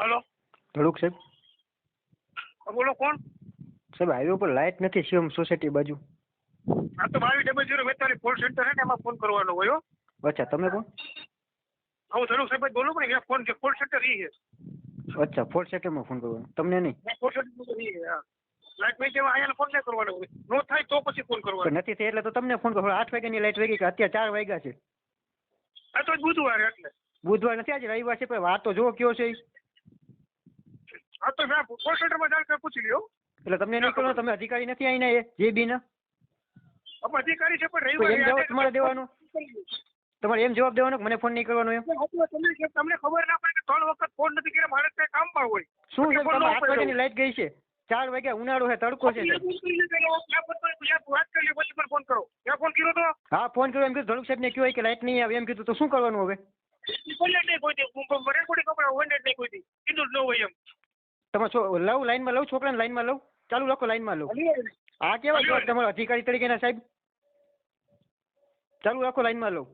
Hello. Dhaduk સાહેબ. હા, બોલો કોણ? સાહેબ હાઈવે ઉપર લાઇટ નથી શિવમ સોસાયટી બાજુ. આ તો બાવીસ ડબલ જીરો બેતાલીસ કોલ સેન્ટર છે ને એમાં ફોન કરવાનો હોય અચ્છા તમે કોણ? હા, હું ધનુષ સાહેબ બોલો પણ અહીંયા ફોન છે કોલ સેન્ટર ઈ છે. અચ્છા ફોલ સેટરમાં ફોન કરવાનો. તમને નહીં? ત્યાં કોલ સેન્ટર ઈ છે હા. લાઈટ મેં કેવા અહીંયા ફોન નહીં કરવાનો હોય. નો થાય તો પછી ફોન કરવાનો. નથી થઈ એટલે તો તમને ફોન કરો. આઠ વાગ્યાની લાઇટ વાગી કે અત્યારે ચાર વાગ્યા છે. આ તો બુધવારે એટલે. બુધવાર નથી આજે રવિવાર છે પણ વાત તો જો કયો છે. હા તો મેં કોલ સેન્ટરમાં જાણ કરી પૂછી લ્યો. એટલે તમને નહીં કરો તમે અધિકારી નથી અહીંના એ જે બી ના. અમે અધિકારી છે પણ તો એમ જવાબ રવિવારે તમારે દેવાનો? તમારે એમ જવાબ દેવાનો કે મને ફોન નહીં કરવાનો એમ? તમને તમને ખબર ના પડે કે ત્રણ વખત ફોન નથી કર્યો મારે કઈ કામમાં હોય. શું છે? આઠ વાગ્યાની. લાઇટ ગઈ છે. ચાર વાગ્યા ઉનાળો છે તડકો છે. ફોન કરો ત્યાં ફોન કર્યો તો? હા ફોન કર્યો. એમ કીધું ધડુક સાહેબને કહ્યું કે લાઇટ નહીં આવે. એમ કીધું તો શું કરવાનું હવે બોલે નહીં કોઈ દી રેકોર્ડિંગ કપડા હોય ને નહીં કોઈ દી કીધું જ ન હોય એમ તમે છો લઉં લાઈનમાં લઉં છોકરાને લાઈનમાં લઉં? ચાલુ રાખો લાઈનમાં લઉં. આ કેવા. જવાબ તમારો અધિકારી તરીકેના સાહેબ? ચાલુ રાખો લાઈનમાં લઉં.